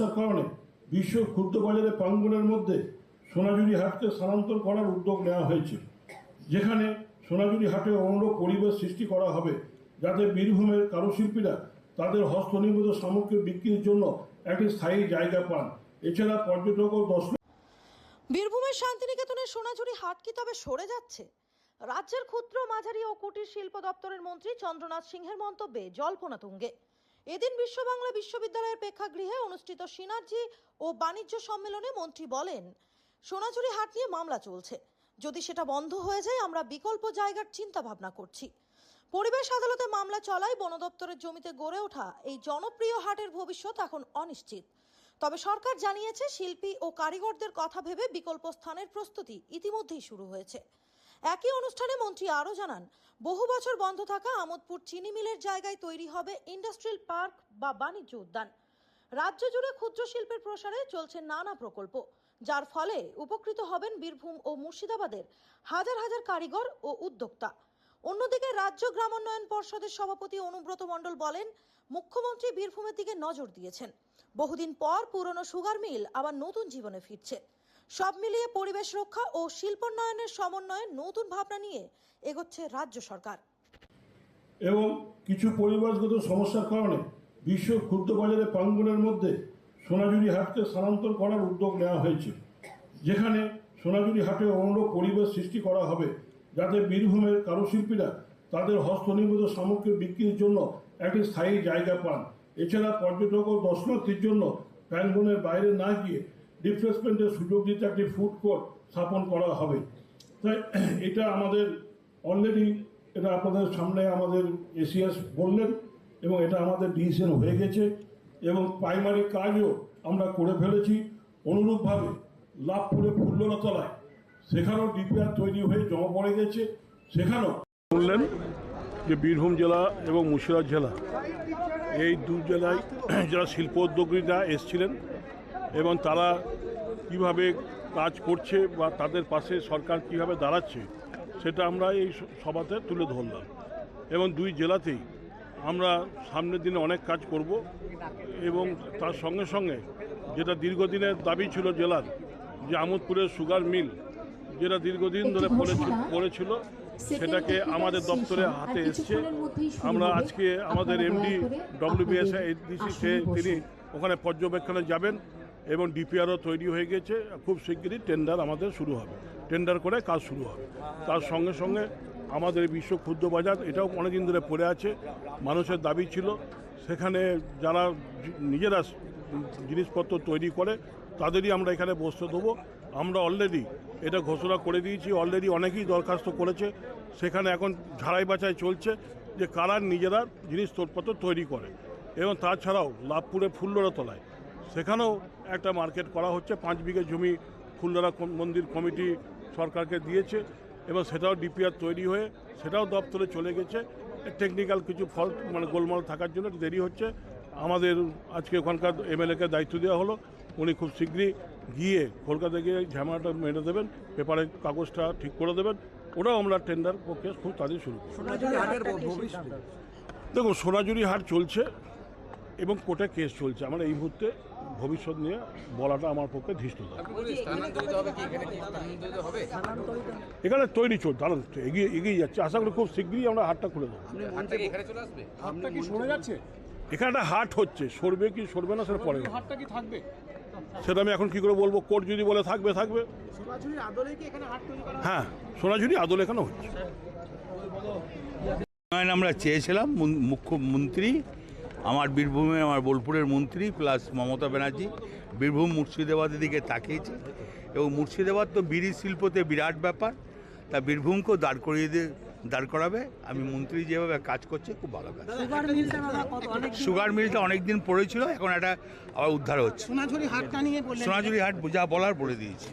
কারণে বিশ্ব ক্ষুদ্র বাজারে প্রাঙ্গণের মধ্যে সোনাঝুরি হাটকে স্থানান্তর করার উদ্যোগ নেওয়া হয়েছে, যেখানে সোনাঝুরি হাটে অনুরূপ পরিবেশ সৃষ্টি করা হবে যাতে বীরভূমের কারুশিল্পীরা তাদের হস্তনির্মিত সামগ্রী বিক্রির জন্য একটি স্থায়ী জায়গা পান। এছাড়া পর্যটক ও দর্শক বীরভূমের শান্তিনিকেতনের সোনাঝুরি হাট কি তবে সরে যাচ্ছে? রাজ্যের ক্ষুদ্র মাঝারি ও কুটির শিল্প দপ্তরের মন্ত্রী চন্দ্রনাথ সিংহের মন্তব্যে জল্পনা তুঙ্গে। এদিন বিশ্ব বাংলা বিশ্ববিদ্যালয়ের প্রেক্ষাগৃহে অনুষ্ঠিত সিনার্জি ও বাণিজ্য সম্মেলনে মন্ত্রী বলেন, সোনাঝুরি হাট নিয়ে মামলা চলছে। যদি সেটা বন্ধ হয়ে যায়, আমরা বিকল্প জায়গার চিন্তা ভাবনা করছি। পরিবেশ আদালতে মামলা চলায় বন দপ্তরের জমিতে গড়ে ওঠা এই জনপ্রিয় হাটের ভবিষ্যৎ এখন অনিশ্চিত। তবে সরকার জানিয়েছে, শিল্পী ও কারিগরদের কথা ভেবে বিকল্প স্থানের প্রস্তুতি ইতিমধ্যেই শুরু হয়েছে। একই অনুষ্ঠানে মন্ত্রী আরও জানান বহু বছর বন্ধ থাকা আমোদপুর চিনি মিলের জায়গায় তৈরি হবে ইন্ডাস্ট্রিয়াল পার্ক বা বাণিজ্য উদ্যান। রাজ্য জুড়ে ক্ষুদ্র শিল্পের প্রসারে চলছে নানা প্রকল্প, যার ফলে উপকৃত হবেন বীরভূম ও মুর্শিদাবাদের হাজার হাজার কারিগর ও উদ্যোক্তা। অন্যদিকে রাজ্য গ্রামোন্নয়ন পর্ষদের সভাপতি অনুব্রত মণ্ডল বলেন, মুখ্যমন্ত্রী বীরভূমের দিকে নজর দিয়েছেন। বহুদিন পর পুরনো সুগার মিল আবার নতুন জীবনে ফিরছে। সব মিলিয়ে পরিবেশ রক্ষা ও শিল্পোন্নয়নের সমন্বয়ে নতুন ভাবনা নিয়ে এগোচ্ছে রাজ্য সরকার। এবং কিছু পরিবেশগত সমস্যার কারণে বিশ্ব ক্ষুদ্র বাজারে প্রাঙ্গণের মধ্যে সোনাঝুরি হাটকে স্থানান্তর করার উদ্যোগ নেওয়া হয়েছে, যেখানে সোনাঝুরি হাটে অনুরূপ পরিবেশ সৃষ্টি করা হবে, যাতে বীরভূমের কারুশিল্পীরা তাদের হস্তনির্মিত সামগ্রী বিক্রির জন্য একটি স্থায়ী জায়গা পান। এছাড়া পর্যটক ও দর্শনার্থীর জন্য প্রাঙ্গণের বাইরে না গিয়ে রিফ্রেশমেন্টের সুযোগ দিতে একটি ফুড কোর্ট স্থাপন করা হবে। তাই এটা আমাদের অলরেডি এটা আপনাদের সামনে আমাদের এসিএস বললেন এবং এটা আমাদের ডিসিশন হয়ে গেছে এবং প্রাইমারি কাজও আমরা করে ফেলেছি। অনুরূপভাবে লাভপুরে ফুল্লরতলায় সেখানেও ডিপিআর তৈরি হয়ে জমা পড়ে গেছে। সেখানেও শুনলেন যে বীরভূম জেলা এবং মুর্শিদাবাদ জেলা, এই দু জেলায় যারা শিল্প উদ্যোগীরা এসছিলেন এবং তারা কীভাবে কাজ করছে বা তাদের পাশে সরকার কীভাবে দাঁড়াচ্ছে সেটা আমরা এই সভাতে তুলে ধরলাম। এবং দুই জেলাতেই আমরা সামনের দিনে অনেক কাজ করব এবং তার সঙ্গে সঙ্গে যেটা দীর্ঘদিনের দাবি ছিল জেলার যে আমোদপুরের সুগার মিল যেটা দীর্ঘদিন ধরে পড়েছিল পড়েছিল সেটাকে আমাদের দপ্তরে হাতে এসছে। আমরা আজকে আমাদের এমডি ডব্লিউবিএস এডিসি সে তিনি ওখানে পর্যবেক্ষণে যাবেন। এবং ডিপিআরও তৈরি হয়ে গেছে। খুব শিগগিরই টেন্ডার আমাদের শুরু হবে। টেন্ডার করে কাজ শুরু হবে। তার সঙ্গে সঙ্গে আমাদের বিশ্ব ক্ষুদ্র বাজার, এটাও অনেকদিন ধরে পড়ে আছে। মানুষের দাবি ছিল, সেখানে যারা নিজেরা জিনিসপত্র তৈরি করে, তাদেরই আমরা এখানে বসতে দেবো। আমরা অলরেডি এটা ঘোষণা করে দিয়েছি অলরেডি অনেকেই দরখাস্ত করেছে। সেখানে এখন ঝাড়াই বাছাই চলছে যে কারা নিজেরা জিনিসপত্র তৈরি করে। এবং তাছাড়াও লাভপুরে ফুল্লরা তলায় সেখানেও একটা মার্কেট করা হচ্ছে। পাঁচ বিঘে জমি ফুলদারা মন্দির কমিটি সরকারকে দিয়েছে এবং সেটাও ডিপিআর তৈরি হয়ে সেটাও দপ্তরে চলে গেছে। টেকনিক্যাল কিছু ফল্ট মানে গোলমাল থাকার জন্য দেরি হচ্ছে। আমাদের আজকে ওখানকার এমএলএকে দায়িত্ব দেওয়া হলো। উনি খুব শীঘ্রই গিয়ে কলকাতা গিয়ে ঝামেলাটা মেরে দেবেন পেপারে কাগজটা ঠিক করে দেবেন। ওটাও আমরা টেন্ডার পক্ষে খুব তাড়াতাড়ি শুরু দেখুন সোনাঝুরি হাট চলছে। এবং কোর্টে কেস চলছে। আমার এই মুহূর্তে ভবিষ্যৎ নিয়ে বলাটা আমার পক্ষে ধৃষ্টতা স্থানান্তরিত হবে কি? এখানে কি স্থানান্তরিত হবে? এখানে তৈরি চলছে দাঁড়ান এগিয়ে এগিয়ে যাচ্ছে। আশা করি খুব শীঘ্রই আমরা হাটটা খুলে দেবো। এখানে চলে আসবে? হাটটা কি সরে যাচ্ছে? এখানে একটা হাট হচ্ছে সরবে কি সরবে না সেটা পরে হাটটা কি থাকবে? সেটা আমি এখন কি করে বলব? কোর্ট যদি বলে থাকবে থাকবে। সোনাঝুরির আদলে কি এখানে হাট হ্যাঁ সোনাঝুরি আদল এখানে হচ্ছে। আমরা চেয়েছিলাম মুখ্যমন্ত্রী আমার বীরভূমে আমার বোলপুরের মন্ত্রী প্লাস মমতা ব্যানার্জি বীরভূম মুর্শিদাবাদের দিকে তাকিয়েছে। এবং মুর্শিদাবাদ তো বিড়ি শিল্পতে বিরাট ব্যাপার। তা বীরভূমকেও দাঁড় করিয়ে দিয়ে দাঁড় করাবে। আমি মন্ত্রী যেভাবে কাজ করছে খুব ভালো কাজ। সুগার মিলটা দাদা কত? অনেক সুগার মিলটা অনেক দিন পড়েছিল এখন এটা আবার উদ্ধার হচ্ছে। সোনাঝুরি হাটটা নিয়ে সোনাঝুরি হাট যা বলার বলে দিয়েছি।